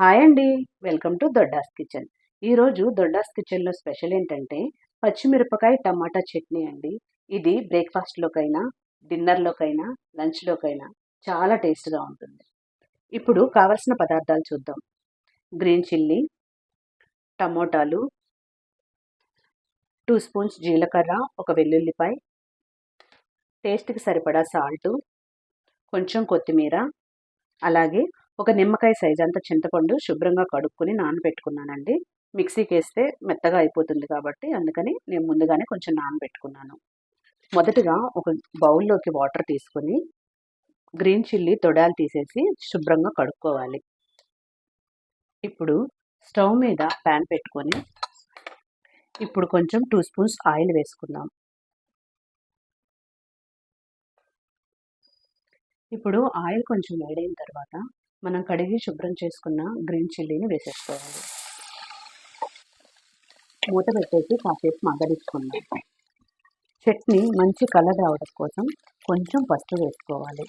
Hi అండి. Welcome to Doddas kitchen. ఈరోజు దొడ్డాస్ కిచెన్లో స్పెషల్ ఏంటంటే పచ్చిమిరపకాయ టమాటా చట్నీ అండి. ఇది బ్రేక్ఫాస్ట్లోకైనా డిన్నర్లోకైనా లంచ్లోకైనా చాలా టేస్ట్గా ఉంటుంది. ఇప్పుడు కావలసిన పదార్థాలు చూద్దాం. గ్రీన్ చిల్లీ టమోటాలు టూ స్పూన్స్ జీలకర్ర ఒక వెల్లుల్లిపాయ టేస్ట్కి సరిపడా సాల్టు కొంచెం కొత్తిమీర అలాగే ఒక నిమ్మకాయ సైజ్ అంత చింతపండు శుభ్రంగా కడుక్కుని నానబెట్టుకున్నానండి. మిక్సీకి వేస్తే మెత్తగా అయిపోతుంది కాబట్టి అందుకని నేను ముందుగానే కొంచెం నానబెట్టుకున్నాను. మొదటగా ఒక బౌల్లోకి వాటర్ తీసుకొని గ్రీన్ చిల్లీ తొడాలు తీసేసి శుభ్రంగా కడుక్కోవాలి. ఇప్పుడు స్టవ్ మీద ప్యాన్ పెట్టుకొని ఇప్పుడు కొంచెం టూ స్పూన్స్ ఆయిల్ వేసుకుందాం. ఇప్పుడు ఆయిల్ కొంచెం వేడైన తర్వాత మనం కడిగి శుభ్రం చేసుకున్న గ్రీన్ చిల్లీని వేసేసుకోవాలి. మూత పెట్టేసి కాసేపు మగ్గనిచ్చుకుందాం. చట్నీ మంచి కలర్ రావడం కోసం కొంచెం పసుపు వేసుకోవాలి.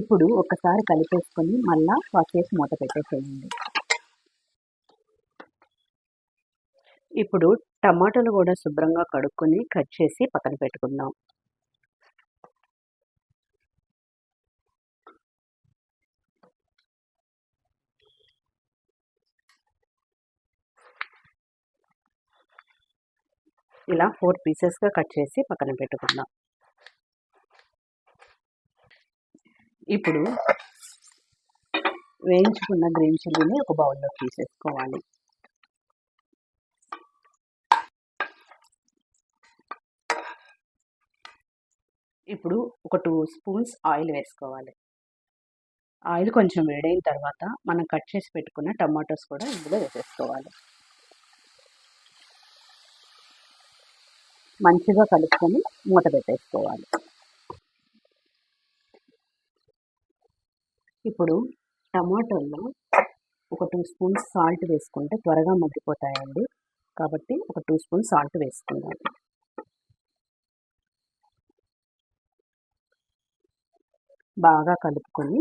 ఇప్పుడు ఒకసారి కలిపేసుకొని మళ్ళా కాసేపు మూత పెట్టేసేయండి. ఇప్పుడు టమాటాలు కూడా శుభ్రంగా కడుక్కొని కట్ చేసి పక్కన పెట్టుకుందాం. ఇలా ఫోర్ పీసెస్గా కట్ చేసి పక్కన పెట్టుకుందాం. ఇప్పుడు వేయించుకున్న గ్రీన్ చిల్లీని ఒక బౌల్లో తీసేసుకోవాలి. ఇప్పుడు ఒక టూ స్పూన్స్ ఆయిల్ వేసుకోవాలి. ఆయిల్ కొంచెం వేడైన తర్వాత మనం కట్ చేసి పెట్టుకున్న టమాటోస్ కూడా ఇందులో వేసేసుకోవాలి. మంచిగా కలుపుకొని మూత పెట్టేసుకోవాలి. ఇప్పుడు టమాటోల్లో ఒక టూ స్పూన్స్ సాల్ట్ వేసుకుంటే త్వరగా మగ్గిపోతాయండి. కాబట్టి ఒక టూ స్పూన్ సాల్ట్ వేసుకుందాం. బాగా కలుపుకొని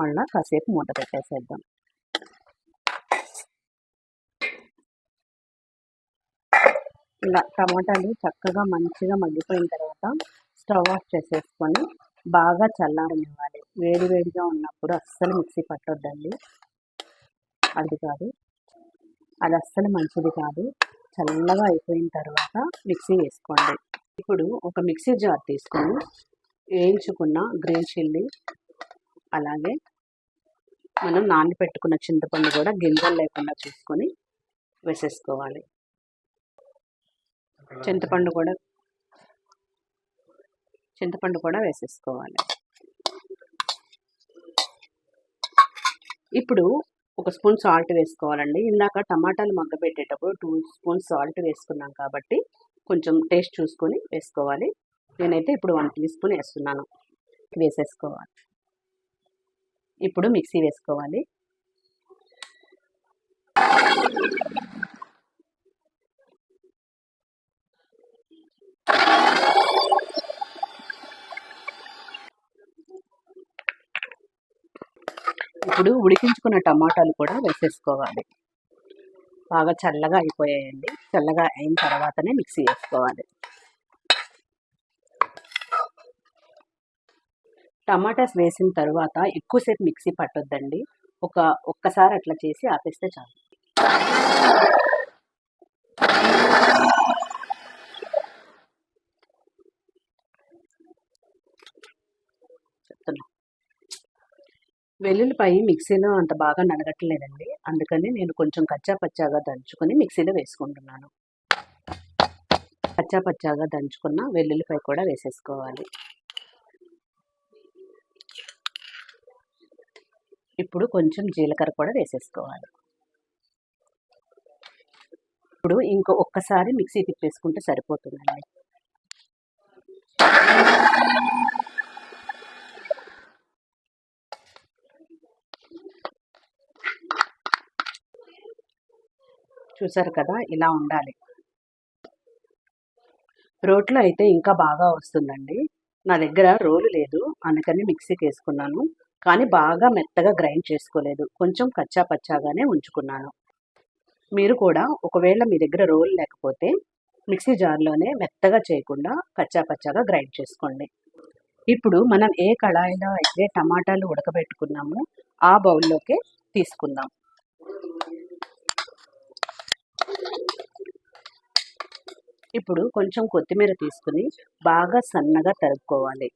మళ్ళీ కాసేపు మూత పెట్టేసేద్దాం. ఇలా టమాటాలు చక్కగా మంచిగా మగ్గిపోయిన తర్వాత స్టవ్ ఆఫ్ చేసేసుకొని బాగా చల్లారనివ్వాలి. వేడి వేడిగా ఉన్నప్పుడు అస్సలు మిక్సీ పట్టొద్దండి. అది కాదు. అది అస్సలు మంచిది కాదు. చల్లగా అయిపోయిన తర్వాత మిక్సీ వేసుకోండి. ఇప్పుడు ఒక మిక్సీ జార్ తీసుకొని వేయించుకున్న గ్రీన్ చిల్లీ అలాగే మనం నానబెట్టుకున్న చింతపండు కూడా గింజలు లేకుండా చూసుకొని వేసేసుకోవాలి. చింతపండు కూడా చింతపండు కూడా వేసేసుకోవాలి. ఇప్పుడు ఒక స్పూన్ సాల్ట్ వేసుకోవాలండి. ఇందాక టమాటాలు మగ్గబెట్టేటప్పుడు టూ స్పూన్స్ సాల్ట్ వేసుకున్నాం కాబట్టి కొంచెం టేస్ట్ చూసుకొని వేసుకోవాలి. నేనైతే ఇప్పుడు వన్ టీ స్పూన్ వేస్తున్నాను. వేసేసుకోవాలి. ఇప్పుడు మిక్సీ వేసుకోవాలి. ఇప్పుడు ఉడికించుకున్న టమాటాలు కూడా వేసేసుకోవాలి. బాగా చల్లగా అయిపోయాయండి. చల్లగా అయిన తర్వాతనే మిక్సీ వేసుకోవాలి. టమాటాస్ వేసిన తర్వాత ఎక్కువసేపు మిక్సీ పట్టొద్దండి. ఒక ఒక్కసారి అట్లా చేసి ఆపేస్తే చాలు. వెల్లుల్లిపాయ మిక్సీలో అంత బాగా నలగట్లేదండి అందుకని నేను కొంచెం కచ్చా పచ్చాగా దంచుకొని మిక్సీలో వేసుకుంటున్నాను. కచ్చా పచ్చాగా దంచుకున్న వెల్లుల్లిపాయ కూడా వేసేసుకోవాలి. ఇప్పుడు కొంచెం జీలకర్ర కూడా వేసేసుకోవాలి. ఇప్పుడు ఇంకో ఒక్కసారి మిక్సీ తిప్పేసుకుంటే సరిపోతుందండి. చూసారు కదా ఇలా ఉండాలి. రోట్లో అయితే ఇంకా బాగా వస్తుందండి. నా దగ్గర రోలు లేదు అందుకని మిక్సీకి వేసుకున్నాను. కానీ బాగా మెత్తగా గ్రైండ్ చేసుకోలేదు. కొంచెం కచ్చా పచ్చాగానే ఉంచుకున్నాను. మీరు కూడా ఒకవేళ మీ దగ్గర రోల్ లేకపోతే మిక్సీ జార్లోనే మెత్తగా చేయకుండా కచ్చా పచ్చాగా గ్రైండ్ చేసుకోండి. ఇప్పుడు మనం ఏ కళాయిలో అయితే టమాటాలు ఉడకబెట్టుకున్నామో ఆ బౌల్లోకే తీసుకుందాం. ఇప్పుడు కొంచెం కొత్తిమీర తీసుకుని బాగా సన్నగా తరుపుకోవాలి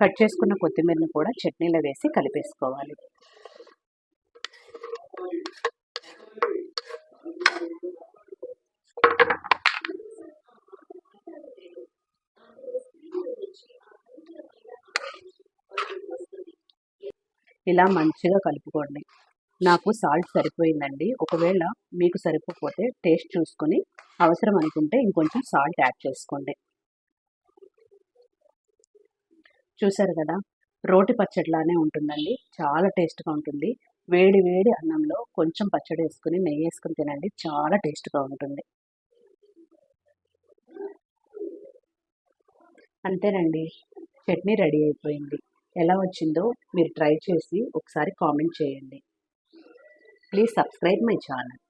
కట్ చేసుకున్న కొత్తిమీరని కూడా చట్నీలో వేసి కలిపేసుకోవాలి. ఇలా మంచిగా కలుపుకోండి. నాకు సాల్ట్ సరిపోయిందండి. ఒకవేళ మీకు సరిపోతే టేస్ట్ చూసుకొని అవసరం అనుకుంటే ఇంకొంచెం సాల్ట్ యాడ్ చేసుకోండి. చూసారు కదా? రోటి పచ్చడిలానే ఉంటుందండి. చాలా టేస్ట్గా ఉంటుంది. వేడి వేడి అన్నంలో కొంచెం పచ్చడి వేసుకుని నెయ్యి వేసుకుని తినండి. చాలా టేస్ట్గా ఉంటుంది. అంతేనండి. చట్నీ రెడీ అయిపోయింది. ఎలా వచ్చిందో మీరు ట్రై చేసి ఒకసారి కామెంట్ చేయండి. Please subscribe my channel.